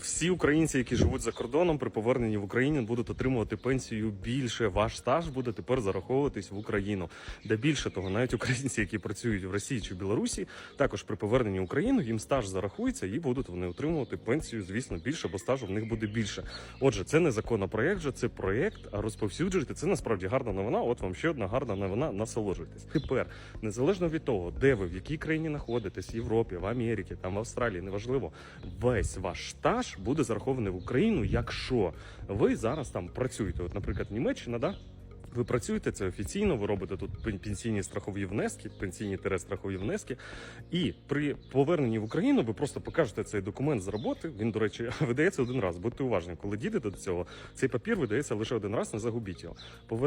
всі українці, які живуть за кордоном, при поверненні в Україну будуть отримувати пенсію більше. Ваш стаж буде тепер зараховуватись в Україну. Де більше того, навіть українці, які працюють в Росії чи Білорусі, також при поверненні в Україну їм стаж зарахується і будуть вони отримувати пенсію, звісно, більше, бо стажу в них буде більше. Отже, це не законопроект, же це проєкт, а розповсюджуйте. Це насправді гарна новина. От вам ще одна гарна новина. Насолоджуйтесь. Тепер, незалежно від того, де ви в якій країні знаходитесь, в Європі, в Америці, там в Австралії, неважливо, весь ваш стаж буде зарахований в Україну, якщо ви зараз там працюєте. От, наприклад, Німеччина, да. Ви працюєте це офіційно, ви робите тут пенсійні страхові внески, пенсійні тире страхові внески. І при поверненні в Україну ви просто покажете цей документ з роботи. Він, до речі, видається один раз. Будьте уважні, коли дійдете до цього, цей папір видається лише один раз, не загубіть його.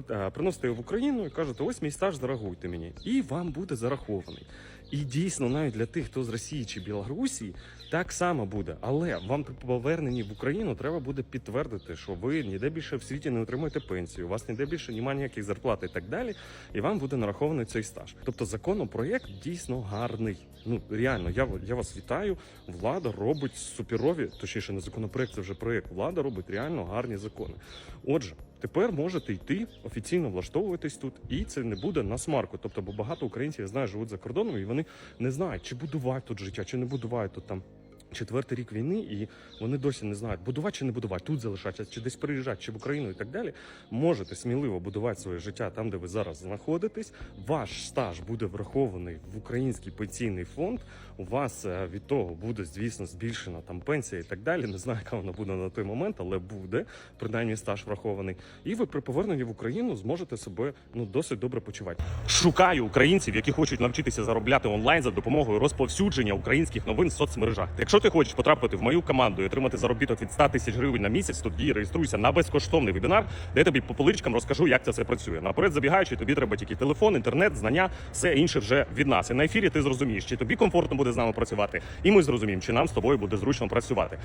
Е, Приносите його в Україну і кажете, ось мій стаж, зарахуйте мені. І вам буде зарахований. І дійсно, навіть для тих, хто з Росії чи Білорусі, так само буде. Але вам при поверненні в Україну треба буде підтвердити, що ви ніде більше в світі не отримуєте пенсію, у вас ніде більше немає ніяких зарплат і так далі. І вам буде нарахований цей стаж. Тобто законопроект дійсно гарний. Ну реально, я, я вас вітаю. Влада робить суперові, точніше, не законопроект, це вже проєкт. Влада робить реально гарні закони. Отже, тепер можете йти офіційно влаштовуватись тут, і це не буде на смарку. Тобто, бо багато українців я знаю, живуть за кордоном, і вони не знають, чи будувають тут життя, чи не будувають тут там. Четвертий рік війни, і вони досі не знають, будувати чи не будувати, тут залишатися, чи десь переїжджати, чи в Україну і так далі. Можете сміливо будувати своє життя там, де ви зараз знаходитесь. Ваш стаж буде врахований в український пенсійний фонд. У вас е, від того буде, звісно, збільшена там пенсія і так далі. Не знаю, яка вона буде на той момент, але буде принаймні стаж врахований. І ви при поверненні в Україну зможете себе ну досить добре почувати. Шукаю українців, які хочуть навчитися заробляти онлайн за допомогою розповсюдження українських новин в соцмережах. Якщо ти хочеш потрапити в мою команду і отримати заробіток від 100 тисяч гривень на місяць, тоді реєструйся на безкоштовний вебінар, де я тобі по поличкам розкажу, як це все працює. Наперед забігаючи, тобі треба тільки телефон, інтернет, знання, все інше вже від нас. І на ефірі ти зрозумієш, чи тобі комфортно буде з нами працювати, і ми зрозуміємо, чи нам з тобою буде зручно працювати.